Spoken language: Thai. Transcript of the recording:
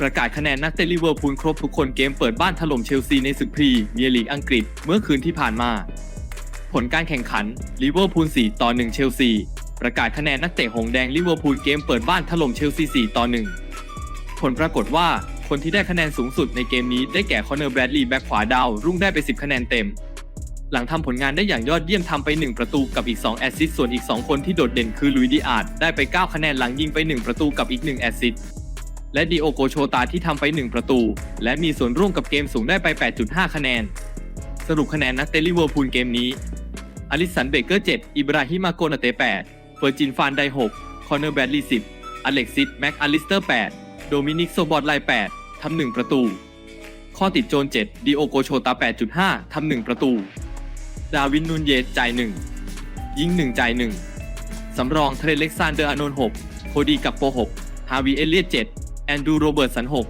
ประกาศคะแนนนักเตะลิเวอร์พูลครบทุกคนเกมเปิดบ้านถล่มเชลซีในศึกพรีเมียร์ลีกอังกฤษเมื่อคืนที่ผ่านมา ผลการแข่งขันลิเวอร์พูล 4 ต่อ 1 เชลซี ประกาศคะแนนนักเตะหงแดงลิเวอร์พูลเกมเปิดบ้านถล่มเชลซี 4 ต่อ 1 ผลปรากฏว่าคนที่ได้คะแนนสูงสุดในเกมนี้ได้แก่คอนเนอร์แบรดลีย์แบ็คขวาดาว รุ่งได้ไป 10 คะแนนเต็ม หลังทำผลงานได้อย่างยอดเยี่ยมทำไป 1 ประตูกับอีก 2 แอสซิสต์ส่วนอีก 2 คนที่โดดเด่นคือลุยดิอาดได้ไป 9 คะแนนหลังยิงไป 1 ประตูกับอีก 1 แอสซิสต์ และดิโอโกโชตาที่ทำไป 1 ประตู และมีส่วนร่วมกับเกมสูงได้ไป 8.5 คะแนน สรุปคะแนนนักเตะลิเวอร์พูลเกมนี้อลิสันเบเกอร์ 7 อิบราฮิมาโกนาเต 8 เฟอร์จินฟานได 6 คอนเนอร์แบดลี10 อเล็กซิสแม็กอลิสเตอร์ 8 โดมินิกโซบอตไล8ทำ1ประตู ข้อติดโจน 7 ดิโอโกโชตา 8.5 ทำ1ประตู ดาวินนูนเยสจ่าย 1 ยิง 1 จ่าย 1 สำรองเทรเล็กซานเดอร์อานนท์6โคดีกับโป6ฮาวิเอเลียต7 แอนดูโรเบิร์ตสันหก